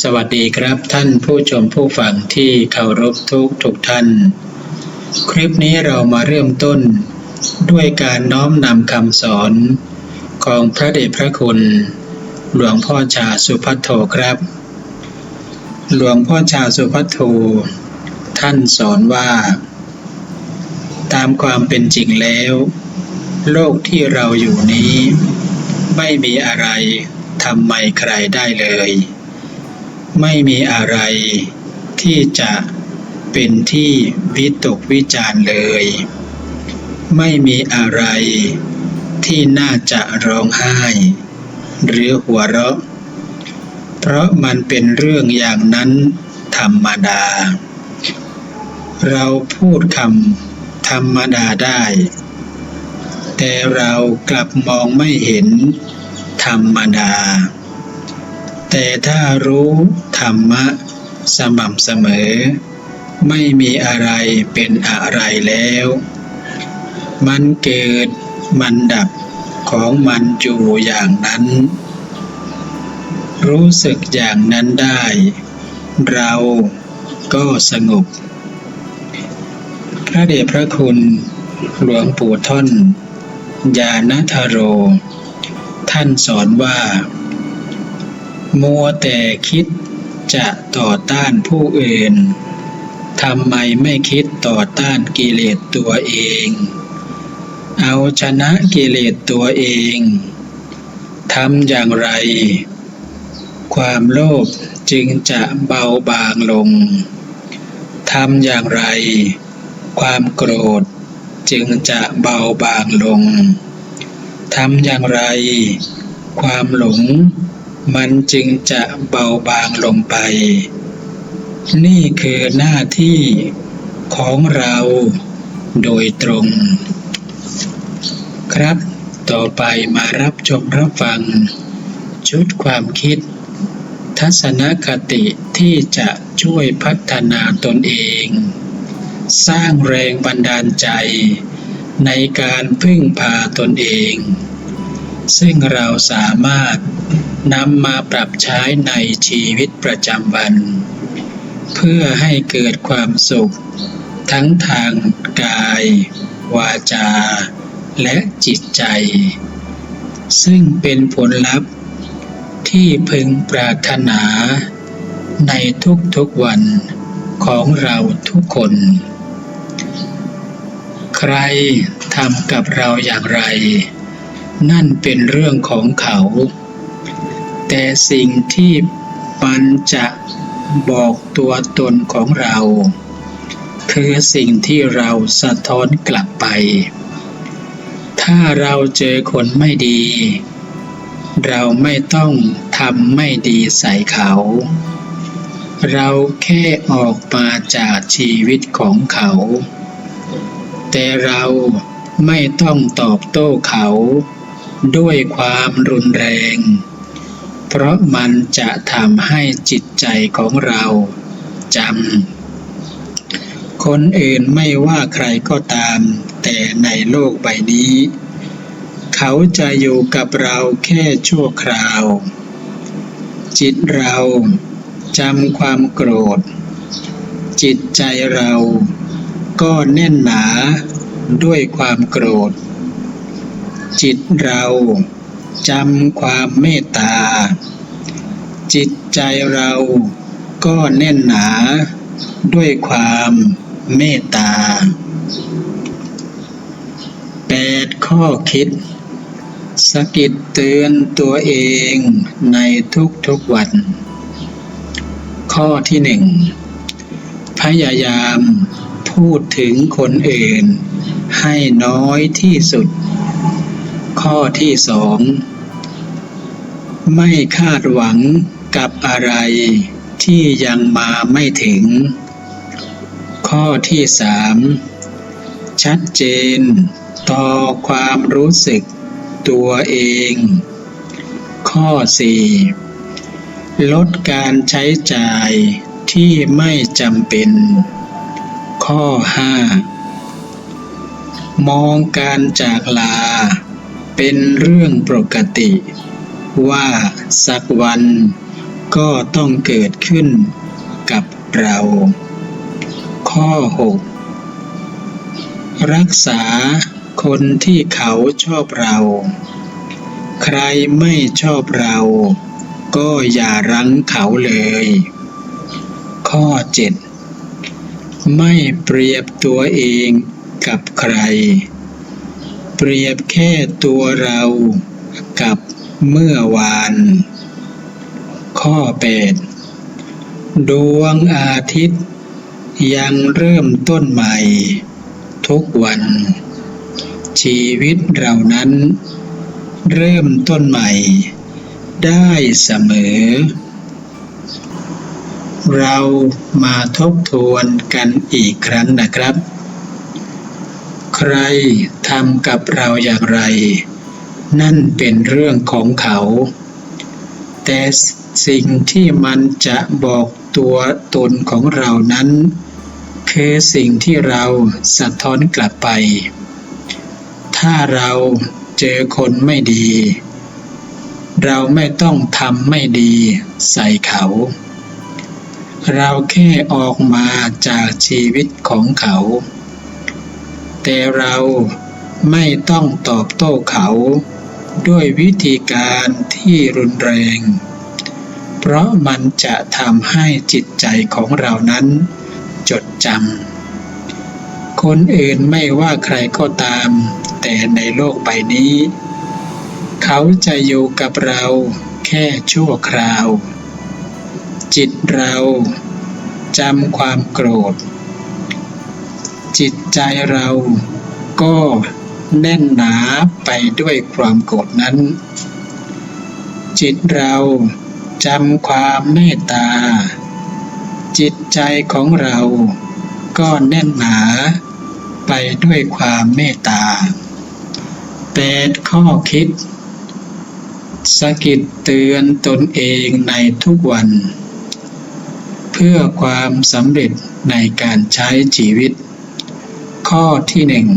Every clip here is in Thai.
สวัสดีครับท่านผู้ชมผู้ฟังที่เคารพทุกทุกท่าน คลิปนี้เรามาเริ่มต้น ด้วยการน้อมนำคำสอน ของพระเดชพระคุณ หลวงพ่อชาสุพัทโทครับ หลวงพ่อชาสุพัทโทท่านสอนว่า ตามความเป็นจริงแล้ว โลกที่เราอยู่นี้ ไม่มีอะไรทำไมใครได้เลย ไม่มีอะไรที่จะเป็นที่วิตกวิจารเลย ไม่มีอะไรที่น่าจะร้องไห้ หรือหัวเราะ เพราะมันเป็นเรื่องอย่างนั้นธรรมดา เราพูดคำธรรมดาได้ แต่เรากลับมองไม่เห็นธรรมดา แต่ถ้ารู้ธรรมะสม่ำเสมอ ไม่มีอะไรเป็นอะไรแล้ว มันเกิดมันดับของมันอยู่อย่างนั้น รู้สึกอย่างนั้นได้ เราก็สงบ พระเดชพระคุณหลวงปู่ท่อนยาณทโร ท่านสอนว่า มัวแต่คิดจะต่อต้านผู้อื่น ทำไมไม่คิดต่อต้านกิเลสตัวเอง เอาชนะกิเลสตัวเอง ทำอย่างไร ความโลภจึงจะเบาบางลง ทำอย่างไร ความโกรธจึงจะเบาบางลง ทำอย่างไร ความหลง มันจึงจะเบาบางลงไป นี่คือหน้าที่ของเราโดยตรง ครับ ต่อไปมารับชมรับฟัง ชุดความคิด ทัศนคติที่จะช่วยพัฒนาตนเอง สร้างแรงบันดาลใจในการพึ่งพาตนเอง ซึ่งเราสามารถนำมาปรับใช้ในชีวิตประจำวัน เพื่อให้เกิดความสุข ทั้งทางกาย วาจา และจิตใจ ซึ่งเป็นผลลัพธ์ ที่พึงปรารถนา ในทุกๆวันของเราทุกคน ใครทำกับเราอย่างไร นั่นเป็นเรื่องของเขา แต่สิ่งที่มันจะบอกตัวตนของเรา คือสิ่งที่เราสะท้อนกลับไป ถ้าเราเจอคนไม่ดี เราไม่ต้องทำไม่ดีใส่เขา เราแค่ออกมาจากชีวิตของเขา แต่เราไม่ต้องตอบโต้เขา ด้วยความรุนแรง เพราะมันจะทำให้จิตใจของเราจำคนอื่นไม่ว่าใครก็ตาม แต่ในโลกใบนี้ เขาจะอยู่กับเราแค่ชั่วคราว จิตเราจำความโกรธ จิตใจเราก็แน่นหนาด้วยความโกรธ จิตเราจำความเมตตา จิตใจเราก็แน่นหนาด้วยความเมตตาแปดข้อคิดสะกิดเตือนตัวเองในทุกๆวัน ข้อที่หนึ่งพยายามพูดถึงคนอื่นให้น้อยที่สุด ข้อที่สอง ไม่คาดหวังกับอะไรที่ยังมาไม่ถึง ข้อที่สามชัดเจนต่อความรู้สึกตัวเอง ข้อสี่ลดการใช้จ่ายที่ไม่จำเป็น ข้อห้ามองการจากลา เป็นเรื่องปกติ ว่าสักวันก็ต้องเกิดขึ้นกับเรา ข้อ 6 รักษาคนที่เขาชอบเรา ใครไม่ชอบเรา ก็อย่ารั้งเขาเลย ข้อ 7 ไม่เปรียบตัวเองกับใคร เปรียบแค่ตัวเรากับเมื่อวาน ข้อ 8 ดวงอาทิตย์ ยังเริ่มต้นใหม่ ทุกวัน ชีวิตเรานั้น เริ่มต้นใหม่ ได้เสมอ เรามาทบทวนกันอีกครั้งนะครับ ใครทำกับเราอย่างไร นั่นเป็นเรื่องของเขา แต่สิ่งที่มันจะบอกตัวตนของเรานั้น คือสิ่งที่เราสะท้อนกลับไป ถ้าเราเจอคนไม่ดี เราไม่ต้องทำไม่ดีใส่เขา เราแค่ออกมาจากชีวิตของเขา แต่เราไม่ต้องตอบโต้เขา ด้วยวิธีการที่รุนแรง เพราะมันจะทำให้จิตใจของเรานั้น จดจำ คนอื่นไม่ว่าใครก็ตาม แต่ในโลกใบนี้ เขาจะอยู่กับเราแค่ชั่วคราว จิตเราจำความโกรธ จิตใจเราก็แน่นหนาไปด้วยความโกรธนั้น จิตเราจำความเมตตา จิตใจของเราก็แน่นหนาไปด้วยความเมตตาแปดข้อคิดสกิดเตือนตนเองในทุกวัน เพื่อความสำเร็จในการใช้ชีวิต ข้อที่หนึ่ง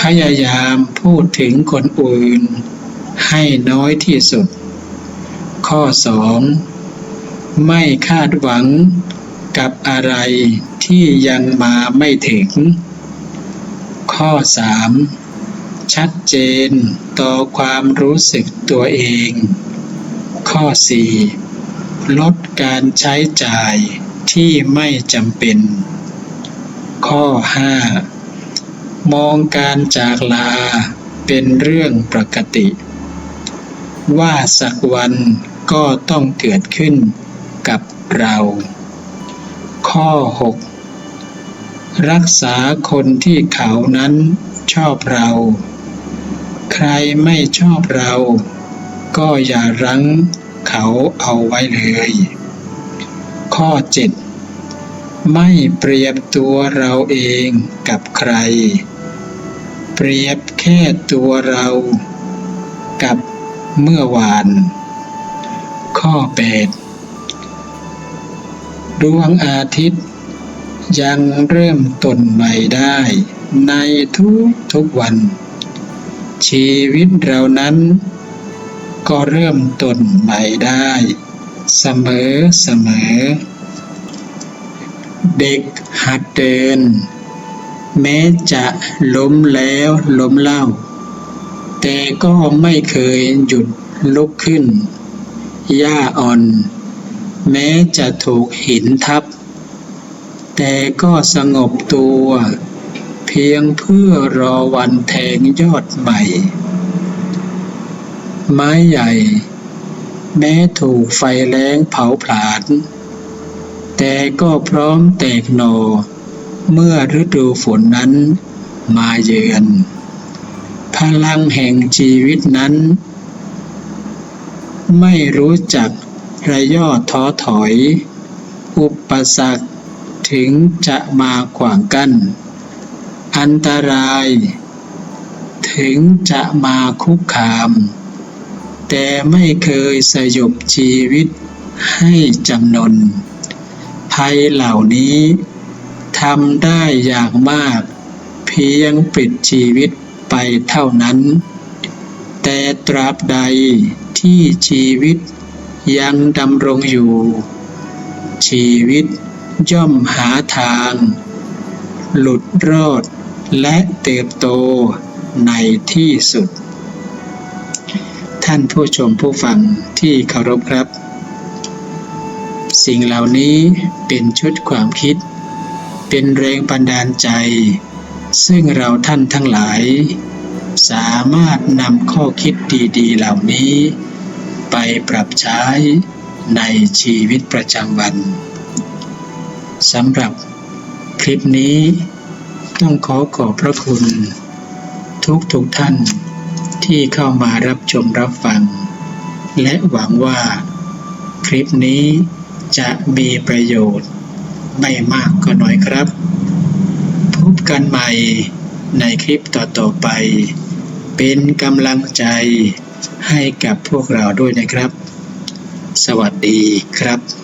พยายามพูดถึงคนอื่น ให้น้อยที่สุด ข้อ 2. ไม่คาดหวังกับอะไรที่ยังมาไม่ถึง ข้อ 3. ชัดเจนต่อความรู้สึกตัวเอง ข้อ 4. ลดการใช้จ่ายที่ไม่จำเป็น ข้อ 5 มองการจากลาเป็นเรื่องปกติ ว่าสักวันก็ต้องเกิดขึ้นกับเรา ข้อ 6 รักษาคนที่เขานั้นชอบเรา ใครไม่ชอบเรา ก็อย่ารั้งเขาเอาไว้เลย ข้อ 7 ไม่เปรียบตัวเราเองกับใคร เปรียบแค่ตัวเรากับเมื่อวาน ข้อ 8 ดวงอาทิตย์ ยังเริ่มต้นใหม่ได้ในทุกทุกวัน ชีวิตเรานั้น ก็เริ่มต้นใหม่ได้ เสมอเสมอ เด็กหัดเดิน แม้จะล้มแล้วล้มเล่า แต่ก็ไม่เคยหยุดลุกขึ้นหญ้าอ่อน แม้จะถูกหินทับ แต่ก็สงบตัว เพียงเพื่อรอวันแทงยอดใหม่ ไม้ใหญ่ แม้ถูกไฟแรงเผาผลาญ แต่ก็พร้อมแตกหนอเมื่อฤดูฝนนั้นมาเยือน พลังแห่งชีวิตนั้น ไม่รู้จักระย่อท้อถอย อุปสรรคถึงจะมาขวางกัน้น อันตราย ถึงจะมาคุกคาม แต่ไม่เคยสยบชีวิตให้จำนน ภัยเหล่านี้ทำได้อย่างมาก เพียงปิดชีวิตไปเท่านั้น แต่ตราบใดที่ชีวิตยังดำรงอยู่ ชีวิตย่อมหาทาง หลุดรอดและเติบโตในที่สุด ท่านผู้ชมผู้ฟังที่เคารพครับ สิ่งเหล่านี้เป็นชุดความคิด เป็นแรงบันดาลใจ ซึ่งเราท่านทั้งหลาย สามารถนำข้อคิดดีๆเหล่านี้ ไปปรับใช้ในชีวิตประจำวันสำหรับคลิปนี้ต้องขอขอบพระคุณ ทุกทุกท่านที่เข้ามารับชมรับฟัง และหวังว่าคลิปนี้ จะมีประโยชน์ ไม่มากก็น้อยครับ พบกันใหม่ในคลิปต่อๆไป เป็นกำลังใจให้กับพวกเราด้วยนะครับ สวัสดีครับ